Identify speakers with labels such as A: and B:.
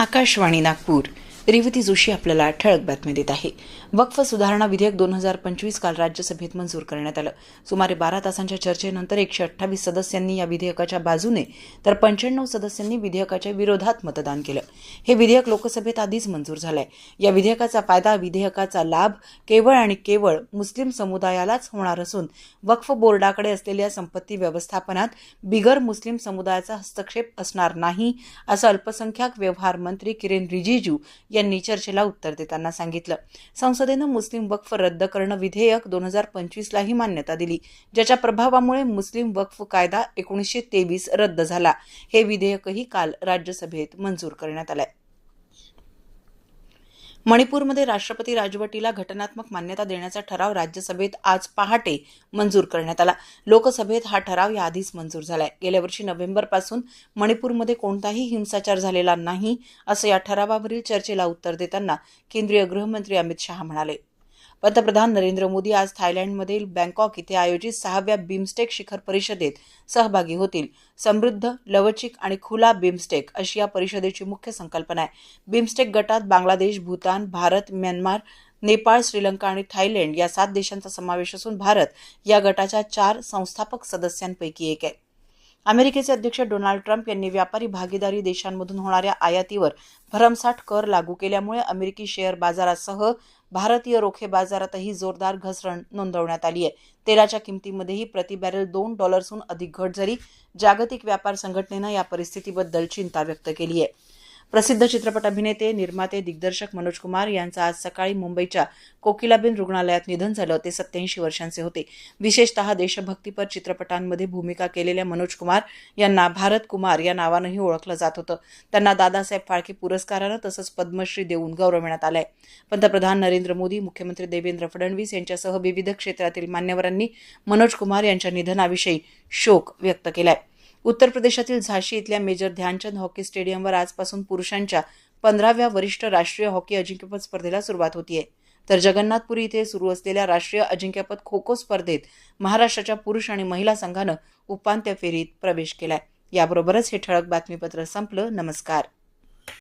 A: आकाशवाणी नागपूर. रेवती जोशी आपल्याला ठळक बातमी देत आहे. वक्फ सुधारणा विधेयक दोन हजार पंचवीस काल राज्यसभेत मंजूर करण्यात आलं. सुमारे बारा तासांच्या चर्चेनंतर एकशे अठ्ठावीस सदस्यांनी या विधेयकाच्या बाजूने तर पंच्याण्णव सदस्यांनी विधेयकाच्या विरोधात मतदान केलं. हे विधेयक लोकसभेत आधीच मंजूर झालंय. या विधेयकाचा फायदा विधेयकाचा लाभ केवळ आणि केवळ मुस्लिम समुदायालाच होणार असून वक्फ बोर्डाकडे असलेल्या संपत्ती व्यवस्थापनात बिगर मुस्लिम समुदायाचा हस्तक्षेप असणार नाही असं अल्पसंख्याक व्यवहार मंत्री किरेन रिजिजू यांनी चर्चेला उत्तर देताना सांगितलं. संसदेनं मुस्लिम वक्फ रद्द करणं विधेयक दोन हजार पंचवीसलाही मान्यता दिली ज्याच्या प्रभावामुळे मुस्लिम वक्फ कायदा एकोणीसशे तेवीस रद्द झाला. हे विधेयकही काल राज्यसभेत मंजूर करण्यात आलंय. मणिपूरमध्ये राष्ट्रपती राजवटीला घटनात्मक मान्यता देण्याचा ठराव राज्यसभेत आज पहाटे मंजूर करण्यात आला. लोकसभेत हा ठराव याआधीच मंजूर झालाय. गेल्या वर्षी नोव्हेंबरपासून मणिपूरमध्ये कोणताही हिंसाचार झालेला नाही असं या ठरावावरील चर्चेला उत्तर देताना केंद्रीय गृहमंत्री अमित शहा म्हणाले. पंतप्रधान नरेंद्र मोदी आज थायलंडमधील बँकॉक इथे आयोजित सहाव्या बिमस्टेक शिखर परिषदेत सहभागी होतील. समृद्ध लवचिक आणि खुला बिमस्टेक अशी या परिषदेची मुख्य संकल्पना आहे. बिमस्टेक गटात बांगलादेश भूतान भारत म्यानमार नेपाळ श्रीलंका आणि थायलंड या सात देशांचा समावेश असून भारत या गटाच्या चार संस्थापक सदस्यांपैकी एक आहे. अमेरिकेचे अध्यक्ष डोनाल्ड ट्रम्प यांनी व्यापारी भागीदारी देशांमधून होणाऱ्या आयातीवर भरमसाठ कर लागू केल्यामुळे अमेरिकी शेअर बाजारासह भारतीय रोखे बाजारातही जोरदार घसरण नोंदवण्यात आली आहे. तेलाच्या किमतीमध्येही प्रति बॅरल दोन डॉलर्सहून अधिक घट झाली. जागतिक व्यापार संघटनेनं या परिस्थितीबद्दल चिंता व्यक्त केली आहे. प्रसिद्ध चित्रपट अभिनेते निर्माते दिग्दर्शक मनोज कुमार यांचं आज सकाळी मुंबईच्या कोकिलाबेन रुग्णालयात निधन झालं. ते सत्याऐंशी वर्षांचे होते. विशेषतः देशभक्तीपर चित्रपटांमध्ये भूमिका केलेल्या मनोज कुमार यांना भारत कुमार या नावानंही ओळखलं जात होतं. त्यांना दादासाहेब फाळके पुरस्कारानं तसंच पद्मश्री देऊन गौरवण्यात आलाय. पंतप्रधान नरेंद्र मोदी मुख्यमंत्री देवेंद्र फडणवीस यांच्यासह विविध क्षेत्रातील मान्यवरांनी मनोज कुमार यांच्या निधनाविषयी शोक व्यक्त केलाय. उत्तर प्रदेशातील झाशी इथल्या मेजर ध्यानचंद हॉकी स्टेडियमवर आजपासून पुरुषांच्या पंधराव्या वरिष्ठ राष्ट्रीय हॉकी अजिंक्यपद स्पर्धेला सुरुवात होतीये. तर जगन्नाथपुरी इथे सुरू असलेल्या राष्ट्रीय अजिंक्यपद खो खो स्पर्धेत महाराष्ट्राच्या पुरुष आणि महिला संघानं उपांत्य फेरीत प्रवेश केलाय. याबरोबरच हे ठळक बातमीपत्र संपलं. नमस्कार.